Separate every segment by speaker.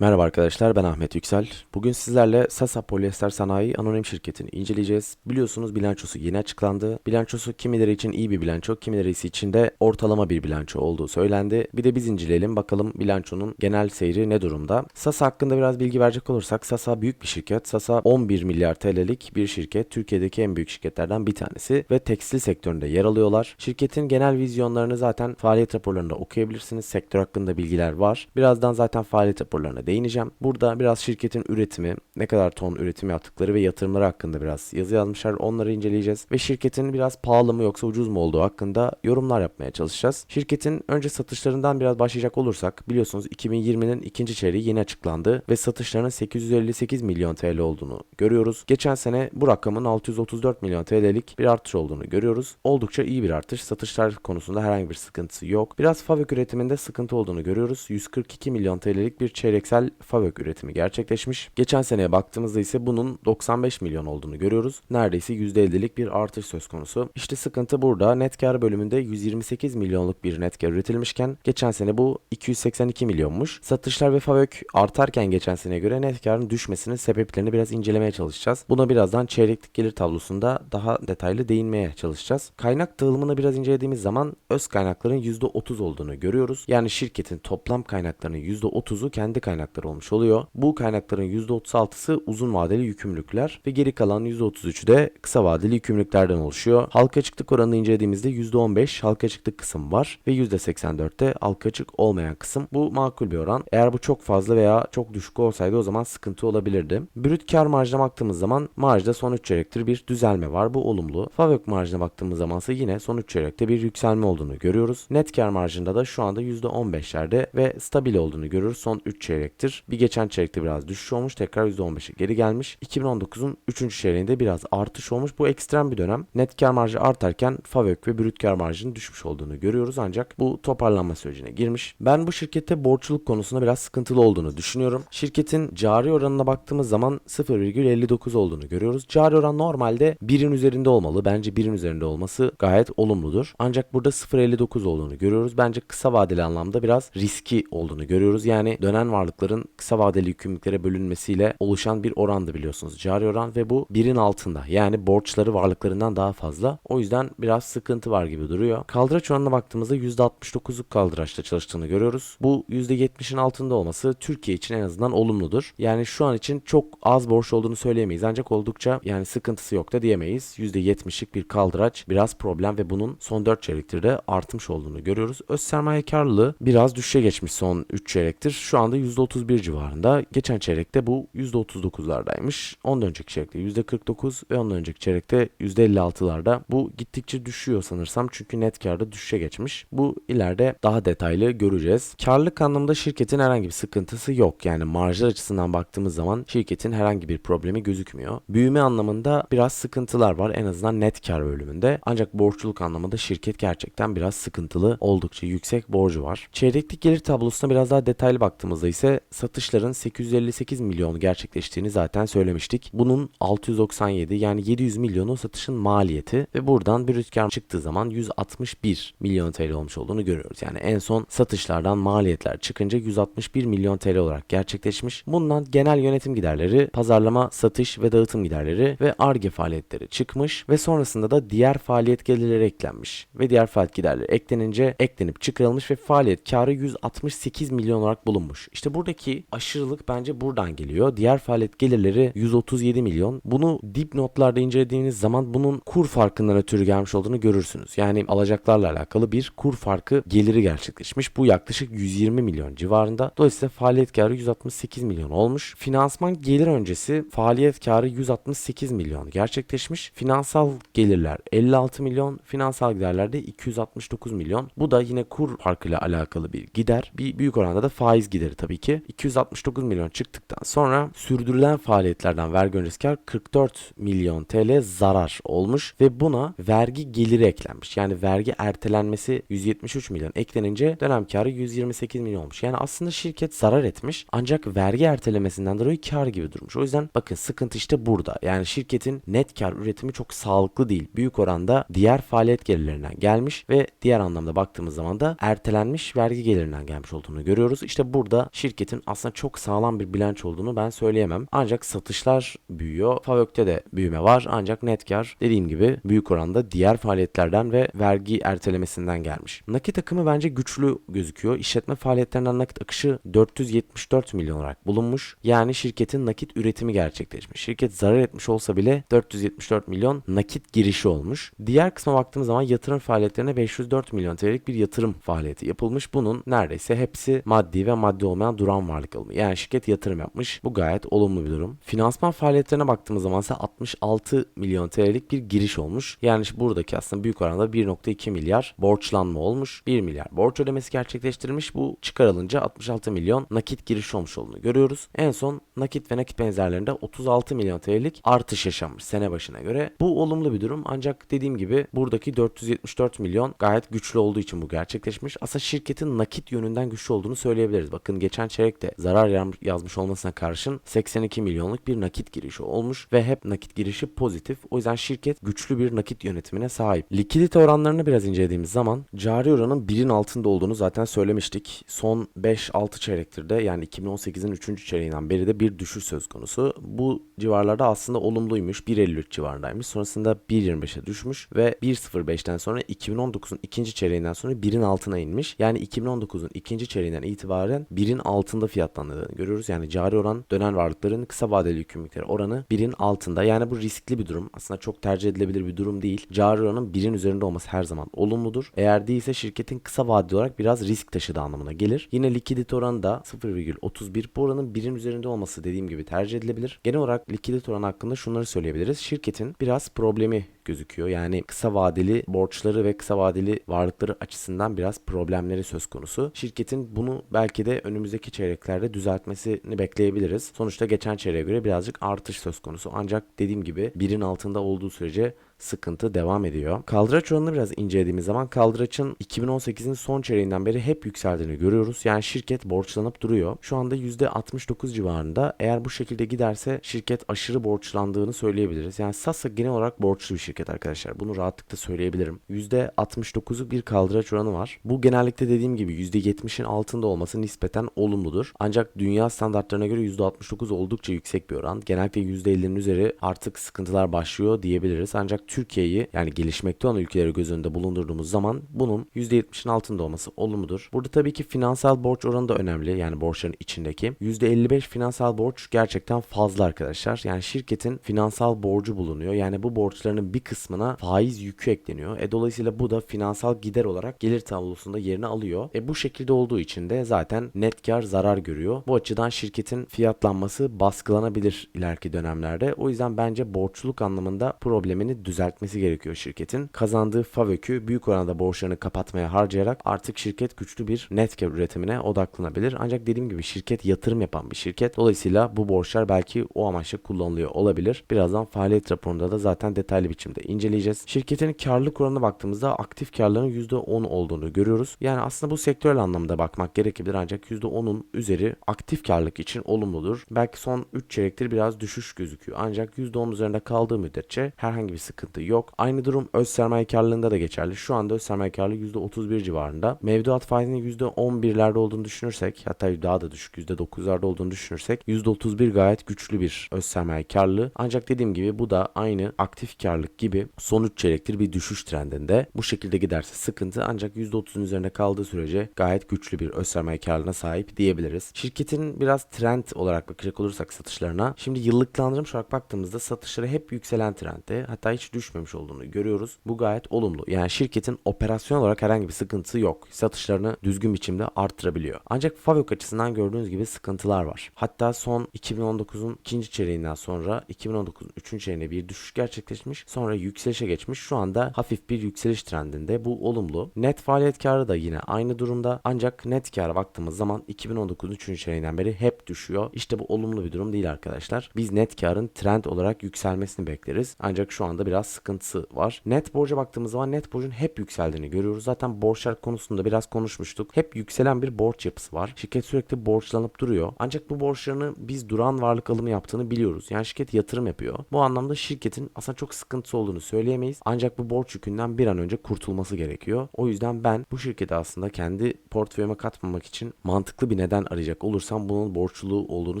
Speaker 1: Merhaba arkadaşlar ben Ahmet Yüksel. Bugün sizlerle Sasa Polyester Sanayi Anonim Şirketi'ni inceleyeceğiz. Biliyorsunuz bilançosu yeni açıklandı. Bilançosu kimileri için iyi bir bilanço, kimileri için de ortalama bir bilanço olduğu söylendi. Bir de biz inceleyelim bakalım bilançonun genel seyri ne durumda. Sasa hakkında biraz bilgi verecek olursak Sasa büyük bir şirket. Sasa 11 milyar TL'lik bir şirket. Türkiye'deki en büyük şirketlerden bir tanesi ve tekstil sektöründe yer alıyorlar. Şirketin genel vizyonlarını zaten faaliyet raporlarında okuyabilirsiniz. Sektör hakkında bilgiler var. Birazdan zaten faaliyet raporlarına değineceğim. Burada biraz şirketin üretimi, ne kadar ton üretim yaptıkları ve yatırımları hakkında biraz yazı yazmışlar. Onları inceleyeceğiz ve şirketin biraz pahalı mı yoksa ucuz mu olduğu hakkında yorumlar yapmaya çalışacağız. Şirketin önce satışlarından biraz başlayacak olursak biliyorsunuz 2020'nin ikinci çeyreği yeni açıklandı ve satışlarının 858 milyon TL olduğunu görüyoruz. Geçen sene bu rakamın 634 milyon TL'lik bir artış olduğunu görüyoruz. Oldukça iyi bir artış. Satışlar konusunda herhangi bir sıkıntısı yok. Biraz fabrik üretiminde sıkıntı olduğunu görüyoruz. 142 milyon TL'lik bir çeyreksel fabrik üretimi gerçekleşmiş. Geçen seneye baktığımızda ise bunun 95 milyon olduğunu görüyoruz. Neredeyse %50'lik bir artış söz konusu. İşte sıkıntı burada. Net kar bölümünde 128 milyonluk bir net kar üretilmişken geçen sene bu 282 milyonmuş. Satışlar ve fabrik artarken geçen seneye göre net karın düşmesinin sebeplerini biraz incelemeye çalışacağız. Buna birazdan çeyreklik gelir tablosunda daha detaylı değinmeye çalışacağız. Kaynak dağılımını biraz incelediğimiz zaman öz kaynakların %30 olduğunu görüyoruz. Yani şirketin toplam kaynaklarının %30'u kendi kaynakları olmuş oluyor. Bu kaynakların %36'sı uzun vadeli yükümlülükler ve geri kalan %33'ü de kısa vadeli yükümlülüklerden oluşuyor. Halka açıklık oranını incelediğimizde %15 halka açıklık kısım var ve %84'te halka açık olmayan kısım. Bu makul bir oran. Eğer bu çok fazla veya çok düşük olsaydı o zaman sıkıntı olabilirdi. Brüt kar marjına baktığımız zaman marjda son 3 çeyrektir bir düzelme var. Bu olumlu. Fabrik marjına baktığımız zaman ise yine son 3 çeyrekte bir yükselme olduğunu görüyoruz. Net kar marjında da şu anda %15'lerde ve stabil olduğunu görüyoruz son 3 çeyrektir. Bir geçen çeyrekte biraz düşüş olmuş. Tekrar %15'e geri gelmiş. 2019'un 3. çeyreğinde biraz artış olmuş. Bu ekstrem bir dönem. Net kar marjı artarken fabrik ve brüt kar marjının düşmüş olduğunu görüyoruz. Ancak bu toparlanma sürecine girmiş. Ben bu şirkette borçluluk konusunda biraz sıkıntılı olduğunu düşünüyorum. Şirketin cari oranına baktığımız zaman 0,59 olduğunu görüyoruz. Cari oran normalde 1'in üzerinde olmalı. Bence 1'in üzerinde olması gayet olumludur. Ancak burada 0,59 olduğunu görüyoruz. Bence kısa vadeli anlamda biraz riski olduğunu görüyoruz. Yani dönen varlıkların kısa vadeli yükümlülüklere bölünmesiyle oluşan bir orandı biliyorsunuz. Cari oran ve bu birin altında. Yani borçları varlıklarından daha fazla. O yüzden biraz sıkıntı var gibi duruyor. Kaldıraç oranına baktığımızda %69'luk kaldıraçta çalıştığını görüyoruz. Bu %70'in altında olması Türkiye için en azından olumludur. Yani şu an için çok az borç olduğunu söyleyemeyiz. Ancak oldukça yani sıkıntısı yok da diyemeyiz. %70'lik bir kaldıraç biraz problem ve bunun son 4 çeyrektir de artmış olduğunu görüyoruz. Öz sermaye karlılığı biraz düşüşe geçmiş son 3 çeyrektir. Şu anda %31 civarında. Geçen çeyrekte bu %39'lardaymış. Ondan önceki çeyrekte %49 ve ondan önceki çeyrekte %56'larda. Bu gittikçe düşüyor sanırsam çünkü net karda düşüşe geçmiş. Bu ileride daha detaylı göreceğiz. Karlılık anlamında şirketin herhangi bir sıkıntısı yok. Yani marjlar açısından baktığımız zaman şirketin herhangi bir problemi gözükmüyor. Büyüme anlamında biraz sıkıntılar var en azından net kar bölümünde. Ancak borçluluk anlamında şirket gerçekten biraz sıkıntılı. Oldukça yüksek borcu var. Çeyreklik gelir tablosuna biraz daha detaylı baktığımızda ise satışların 858 milyon gerçekleştiğini zaten söylemiştik. Bunun 697 yani 700 milyonu satışın maliyeti ve buradan bir rüzgar çıktığı zaman 161 milyon TL olmuş olduğunu görüyoruz. Yani en son satışlardan maliyetler çıkınca 161 milyon TL olarak gerçekleşmiş. Bundan genel yönetim giderleri, pazarlama, satış ve dağıtım giderleri ve ARGE faaliyetleri çıkmış ve sonrasında da diğer faaliyet gelirleri eklenmiş. Ve diğer faaliyet giderleri eklenince eklenip çıkarılmış ve faaliyet karı 168 milyon olarak bulunmuş. İşte buradaki aşırılık bence buradan geliyor. Diğer faaliyet gelirleri 137 milyon. Bunu dipnotlarda incelediğiniz zaman bunun kur farkından ötürü gelmiş olduğunu görürsünüz. Yani alacaklarla alakalı bir kur farkı geliri gerçekleşmiş. Bu yaklaşık 120 milyon civarında. Dolayısıyla faaliyet karı 168 milyon olmuş. Finansman gelir öncesi faaliyet karı 168 milyon gerçekleşmiş. Finansal gelirler 56 milyon, finansal giderler de 269 milyon. Bu da yine kur farkıyla alakalı bir gider. Bir büyük oranda da faiz gideri tabii ki. 269 milyon çıktıktan sonra sürdürülen faaliyetlerden vergi öncesi kar 44 milyon TL zarar olmuş ve buna vergi geliri eklenmiş. Yani vergi ertelenmesi 173 milyon eklenince dönem karı 128 milyon olmuş. Yani aslında şirket zarar etmiş ancak vergi ertelemesinden dolayı kar gibi durmuş. O yüzden bakın sıkıntı işte burada. Yani şirketin net kar üretimi çok sağlıklı değil. Büyük oranda diğer faaliyet gelirlerinden gelmiş ve diğer anlamda baktığımız zaman da ertelenmiş vergi gelirinden gelmiş olduğunu görüyoruz. İşte burada şirketin şirketin aslında çok sağlam bir bilanço olduğunu ben söyleyemem. Ancak satışlar büyüyor. Favök'te de büyüme var. Ancak net kar dediğim gibi büyük oranda diğer faaliyetlerden ve vergi ertelemesinden gelmiş. Nakit akımı bence güçlü gözüküyor. İşletme faaliyetlerinden nakit akışı 474 milyon olarak bulunmuş. Yani şirketin nakit üretimi gerçekleşmiş. Şirket zarar etmiş olsa bile 474 milyon nakit girişi olmuş. Diğer kısma baktığımız zaman yatırım faaliyetlerine 504 milyon TL'lik bir yatırım faaliyeti yapılmış. Bunun neredeyse hepsi maddi ve maddi olmayan duran varlık alımı. Yani şirket yatırım yapmış. Bu gayet olumlu bir durum. Finansman faaliyetlerine baktığımız zaman ise 66 milyon TL'lik bir giriş olmuş. Yani buradaki aslında büyük oranda 1.2 milyar borçlanma olmuş. 1 milyar borç ödemesi gerçekleştirilmiş. Bu çıkarılınca 66 milyon nakit giriş olmuş olduğunu görüyoruz. En son nakit ve nakit benzerlerinde 36 milyon TL'lik artış yaşanmış sene başına göre. Bu olumlu bir durum ancak dediğim gibi buradaki 474 milyon gayet güçlü olduğu için bu gerçekleşmiş. Aslında şirketin nakit yönünden güçlü olduğunu söyleyebiliriz. Bakın geçen çeyrekte zarar yam- yazmış olmasına karşın 82 milyonluk bir nakit girişi olmuş ve hep nakit girişi pozitif. O yüzden şirket güçlü bir nakit yönetimine sahip. Likidite oranlarını biraz incelediğimiz zaman cari oranın birin altında olduğunu zaten söylemiştik. Son 5-6 çeyrektir de yani 2018'in 3. çeyreğinden beri de bir düşüş söz konusu. Bu civarlarda aslında olumluymuş. 1.53 civarındaymış. Sonrasında 1.25'e düşmüş ve 1.05'ten sonra 2019'un ikinci çeyreğinden sonra 1'in altına inmiş. Yani 2019'un ikinci çeyreğinden itibaren 1'in altında fiyatlandığını görüyoruz. Yani cari oran dönen varlıkların kısa vadeli yükümlülükleri oranı 1'in altında. Yani bu riskli bir durum. Aslında çok tercih edilebilir bir durum değil. Cari oranın 1'in üzerinde olması her zaman olumludur. Eğer değilse şirketin kısa vadeli olarak biraz risk taşıdığı anlamına gelir. Yine likidite oranı da 0,31. Bu oranın 1'in üzerinde olması dediğim gibi tercih edilebilir. Genel olarak likidite oranı hakkında şunları söyleyebiliriz. Şirketin biraz problemi gözüküyor. Yani kısa vadeli borçları ve kısa vadeli varlıkları açısından biraz problemleri söz konusu. Şirketin bunu belki de önümüzdeki çeyreklerde düzeltmesini bekleyebiliriz. Sonuçta geçen çeyreğe göre birazcık artış söz konusu. Ancak dediğim gibi birin altında olduğu sürece sıkıntı devam ediyor. Kaldıraç oranını biraz incelediğimiz zaman kaldıraçın 2018'in son çeyreğinden beri hep yükseldiğini görüyoruz. Yani şirket borçlanıp duruyor. Şu anda %69 civarında. Eğer bu şekilde giderse şirket aşırı borçlandığını söyleyebiliriz. Yani Sasa genel olarak borçlu bir şirket arkadaşlar. Bunu rahatlıkla söyleyebilirim. %69'u bir kaldıraç oranı var. Bu genellikle dediğim gibi %70'in altında olması nispeten olumludur. Ancak dünya standartlarına göre %69 oldukça yüksek bir oran. Genellikle %50'nin üzeri artık sıkıntılar başlıyor diyebiliriz. Ancak Türkiye'yi yani gelişmekte olan ülkeleri göz önünde bulundurduğumuz zaman bunun %70'in altında olması olumludur. Burada tabii ki finansal borç oranı da önemli. Yani borçların içindeki. %55 finansal borç gerçekten fazla arkadaşlar. Yani şirketin finansal borcu bulunuyor. Yani bu borçlarının bir kısmına faiz yükü ekleniyor. E dolayısıyla bu da finansal gider olarak gelir tablosunda yerini alıyor. E bu şekilde olduğu için de zaten net kar zarar görüyor. Bu açıdan şirketin fiyatlanması baskılanabilir ileriki dönemlerde. O yüzden bence borçluluk anlamında problemini düzeltmesi gerekiyor şirketin. Kazandığı FAVÖK'ü büyük oranda borçlarını kapatmaya harcayarak artık şirket güçlü bir net kar üretimine odaklanabilir. Ancak dediğim gibi şirket yatırım yapan bir şirket. Dolayısıyla bu borçlar belki o amaçla kullanılıyor olabilir. Birazdan faaliyet raporunda da zaten detaylı biçimde inceleyeceğiz. Şirketin karlılık oranına baktığımızda aktif karların %10 olduğunu görüyoruz. Yani aslında bu sektörel anlamda bakmak gerekebilir ancak %10'un üzeri aktif karlılık için olumludur. Belki son 3 çeyrektir biraz düşüş gözüküyor. Ancak %10 üzerinde kaldığı müddetçe herhangi bir sıkıntı yok. Aynı durum öz sermaye karlılığında da geçerli. Şu anda öz sermaye karlılığı %31 civarında. Mevduat faizinin %11'lerde olduğunu düşünürsek hatta daha da düşük %9'larda olduğunu düşünürsek %31 gayet güçlü bir öz sermaye karlılığı. Ancak dediğim gibi bu da aynı aktif karlılık gibi son 3 çeyrektir bir düşüş trendinde. Bu şekilde giderse sıkıntı ancak %30'un üzerinde kaldığı sürece gayet güçlü bir öz sermaye karlılığına sahip diyebiliriz. Şirketin biraz trend olarak bakacak olursak satışlarına şimdi yıllıklandırılmış olarak baktığımızda satışları hep yükselen trendde hatta hiç düşmemiş olduğunu görüyoruz. Bu gayet olumlu. Yani şirketin operasyon olarak herhangi bir sıkıntısı yok. Satışlarını düzgün biçimde arttırabiliyor. Ancak Favök açısından gördüğünüz gibi sıkıntılar var. Hatta son 2019'un ikinci çeyreğinden sonra 2019'un üçüncü çeyreğine bir düşüş gerçekleşmiş. Sonra yükselişe geçmiş. Şu anda hafif bir yükseliş trendinde. Bu olumlu. Net faaliyet karı da yine aynı durumda. Ancak net kara baktığımız zaman 2019'un üçüncü çeyreğinden beri hep düşüyor. İşte bu olumlu bir durum değil arkadaşlar. Biz net karın trend olarak yükselmesini bekleriz. Ancak şu anda biraz sıkıntısı var. Net borca baktığımız zaman net borcun hep yükseldiğini görüyoruz. Zaten borçlar konusunda biraz konuşmuştuk. Hep yükselen bir borç yapısı var. Şirket sürekli borçlanıp duruyor. Ancak bu borçlarını biz duran varlık alımı yaptığını biliyoruz. Yani şirket yatırım yapıyor. Bu anlamda şirketin aslında çok sıkıntısı olduğunu söyleyemeyiz. Ancak bu borç yükünden bir an önce kurtulması gerekiyor. O yüzden ben bu şirketi aslında kendi portföyüme katmamak için mantıklı bir neden arayacak olursam bunun borçluluğu olduğunu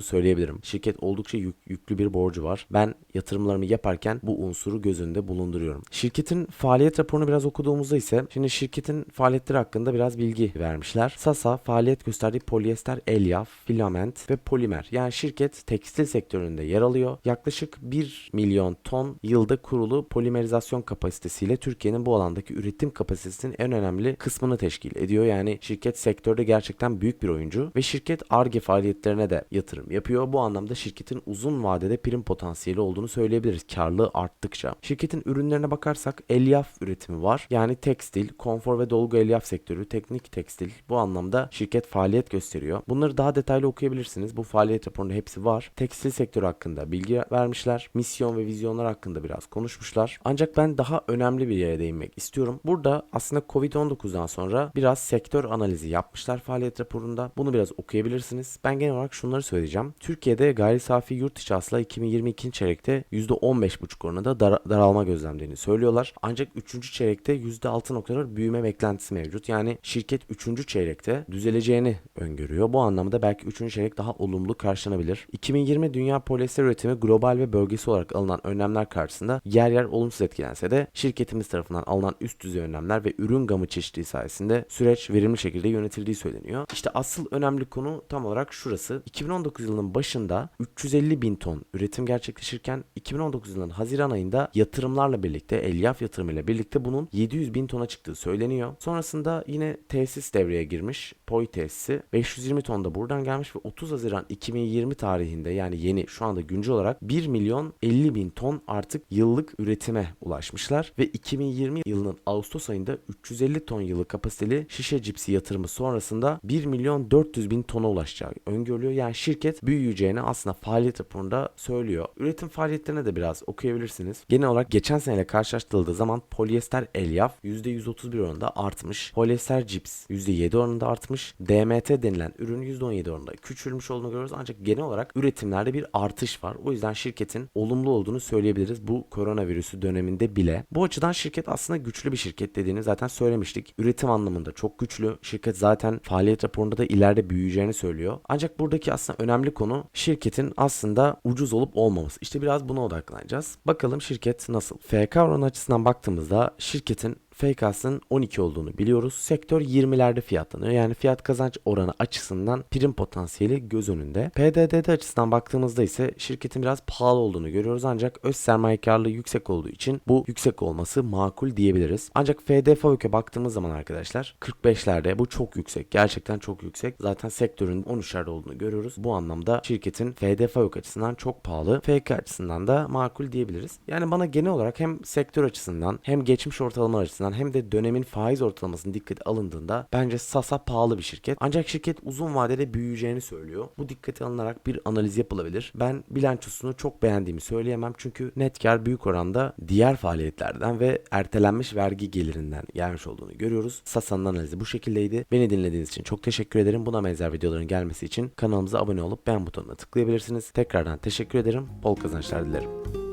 Speaker 1: söyleyebilirim. Şirket oldukça yük- yüklü bir borcu var. Ben yatırımlarımı yaparken bu unsuru göz önünde bulunduruyorum. Şirketin faaliyet raporunu biraz okuduğumuzda ise şimdi şirketin faaliyetleri hakkında biraz bilgi vermişler. Sasa faaliyet gösterdiği polyester, elyaf, filament ve polimer. Yani şirket tekstil sektöründe yer alıyor. Yaklaşık 1 milyon ton yılda kurulu polimerizasyon kapasitesiyle Türkiye'nin bu alandaki üretim kapasitesinin en önemli kısmını teşkil ediyor. Yani şirket sektörde gerçekten büyük bir oyuncu ve şirket ARGE faaliyetlerine de yatırım yapıyor. Bu anlamda şirketin uzun vadede prim potansiyeli olduğunu söyleyebiliriz karlılığı arttıkça. Şirketin ürünlerine bakarsak elyaf üretimi var. Yani tekstil, konfor ve dolgu elyaf sektörü, teknik tekstil bu anlamda şirket faaliyet gösteriyor. Bunları daha detaylı okuyabilirsiniz. Bu faaliyet raporunda hepsi var. Tekstil sektörü hakkında bilgi vermişler. Misyon ve vizyonlar hakkında biraz konuşmuşlar. Ancak ben daha önemli bir yere değinmek istiyorum. Burada aslında Covid-19'dan sonra biraz sektör analizi yapmışlar faaliyet raporunda. Bunu biraz okuyabilirsiniz. Ben genel olarak şunları söyleyeceğim. Türkiye'de gayri safi yurt içi hasıla 2022 çeyrekte %15,5 oranında dar- daralma gözlemlediğini söylüyorlar. Ancak 3. çeyrekte %6.4 büyüme beklentisi mevcut. Yani şirket 3. çeyrekte düzeleceğini öngörüyor. Bu anlamda belki 3. çeyrek daha olumlu karşılanabilir. 2020 dünya polyester üretimi global ve bölgesi olarak alınan önlemler karşısında yer yer olumsuz etkilense de şirketimiz tarafından alınan üst düzey önlemler ve ürün gamı çeşitliliği sayesinde süreç verimli şekilde yönetildiği söyleniyor. İşte asıl önemli konu tam olarak şurası. 2019 yılının başında 350 bin ton üretim gerçekleşirken 2019 yılının Haziran ayında yatırımlarla birlikte elyaf yatırımıyla birlikte bunun 700 bin tona çıktığı söyleniyor. Sonrasında yine tesis devreye girmiş. Poy tesisi 520 ton da buradan gelmiş ve 30 Haziran 2020 tarihinde yani yeni şu anda güncel olarak 1 milyon 50 bin ton artık yıllık üretime ulaşmışlar ve 2020 yılının Ağustos ayında 350 ton yıllık kapasiteli şişe cipsi yatırımı sonrasında 1 milyon 400 bin tona ulaşacağı öngörülüyor. Yani şirket büyüyeceğini aslında faaliyet raporunda söylüyor. Üretim faaliyetlerine de biraz okuyabilirsiniz. Genel olarak geçen seneyle karşılaştırıldığı zaman polyester elyaf %131 oranında artmış. Polyester cips %7 oranında artmış. DMT denilen ürün %17 oranında küçülmüş olduğunu görüyoruz. Ancak genel olarak üretimlerde bir artış var. O yüzden şirketin olumlu olduğunu söyleyebiliriz bu koronavirüsü döneminde bile. Bu açıdan şirket aslında güçlü bir şirket dediğini zaten söylemiştik. Üretim anlamında çok güçlü. Şirket zaten faaliyet raporunda da ileride büyüyeceğini söylüyor. Ancak buradaki aslında önemli konu şirketin aslında ucuz olup olmaması. İşte biraz buna odaklanacağız. Bakalım şirket nasıl? FK oranı açısından baktığımızda şirketin FK'sının 12 olduğunu biliyoruz. Sektör 20'lerde fiyatlanıyor. Yani fiyat kazanç oranı açısından prim potansiyeli göz önünde. PDD'de açısından baktığımızda ise şirketin biraz pahalı olduğunu görüyoruz. Ancak öz sermayekarlığı yüksek olduğu için bu yüksek olması makul diyebiliriz. Ancak FDFOK'e baktığımız zaman arkadaşlar 45'lerde bu çok yüksek. Gerçekten çok yüksek. Zaten sektörün 13'lerde olduğunu görüyoruz. Bu anlamda şirketin FDFOK açısından çok pahalı. FK açısından da makul diyebiliriz. Yani bana genel olarak hem sektör açısından hem geçmiş ortalama açısından hem de dönemin faiz ortalamasının dikkate alındığında bence Sasa pahalı bir şirket. Ancak şirket uzun vadede büyüyeceğini söylüyor. Bu dikkate alınarak bir analiz yapılabilir. Ben bilançosunu çok beğendiğimi söyleyemem çünkü net kar büyük oranda diğer faaliyetlerden ve ertelenmiş vergi gelirinden gelmiş olduğunu görüyoruz. Sasa'nın analizi bu şekildeydi. Beni dinlediğiniz için çok teşekkür ederim. Buna benzer videoların gelmesi için kanalımıza abone olup beğen butonuna tıklayabilirsiniz. Tekrardan teşekkür ederim. Bol kazançlar dilerim.